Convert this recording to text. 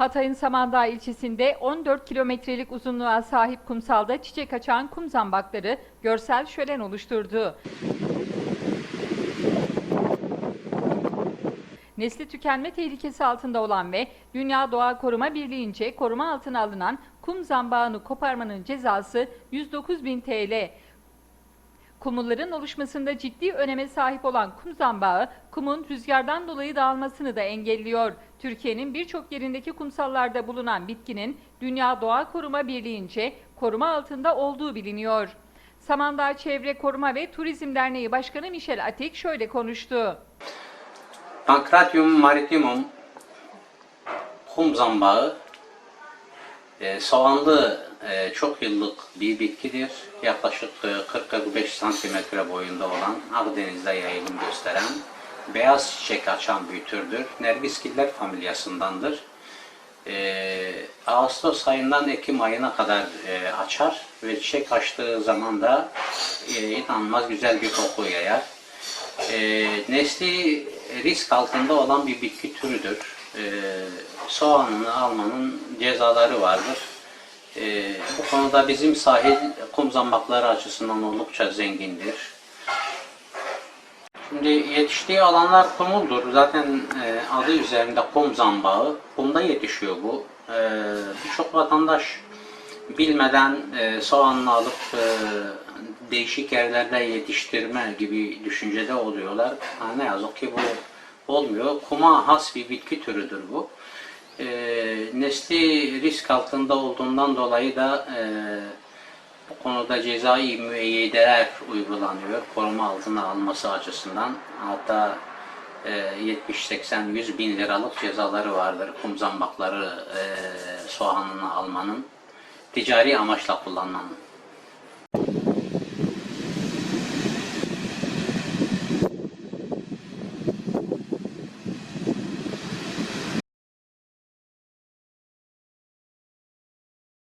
Hatay'ın Samandağ ilçesinde 14 kilometrelik uzunluğa sahip kumsalda çiçek açan kum zambakları görsel şölen oluşturdu. Nesli tükenme tehlikesi altında olan ve Dünya Doğa Koruma Birliği'nce koruma altına alınan kum zambağını koparmanın cezası 109 bin TL. Kumulların oluşmasında ciddi öneme sahip olan kum zambağı, kumun rüzgardan dolayı dağılmasını da engelliyor. Türkiye'nin birçok yerindeki kumsallarda bulunan bitkinin Dünya Doğa Koruma Birliği'nce koruma altında olduğu biliniyor. Samandağ Çevre Koruma ve Turizm Derneği Başkanı Michel Atik şöyle konuştu. Pancratium maritimum kum zambağı e, soğanlı e, çok yıllık bir bitkidir. Yaklaşık e, 40-45 santimetre boyunda olan Akdeniz'de yayılım gösteren beyaz çiçek açan bir türdür. Nergisgiller familyasındandır. E, Ağustos ayından Ekim ayına kadar e, açar ve çiçek açtığı zaman da e, inanılmaz güzel bir koku yayar. E, nesli risk altında olan bir bitki türüdür. E, soğanını almanın cezaları vardır. E, bu konuda bizim sahil kum zambakları açısından oldukça zengindir. Şimdi yetiştiği alanlar kumuldur. Zaten e, adı üzerinde kum zambağı. Kumda yetişiyor bu. E, Birçok vatandaş bilmeden e, soğanını alıp e, değişik yerlerde yetiştirme gibi düşüncede oluyorlar. Ha, ne yazık ki bu olmuyor. Kuma has bir bitki türüdür bu. E, nesli risk altında olduğundan dolayı da e, bu konuda cezai müeyyideler uygulanıyor. Koruma altına alması açısından. Hatta e, 70-80-100 bin liralık cezaları vardır. Kum zambakları e, soğanını almanın ticari amaçla kullanmanın.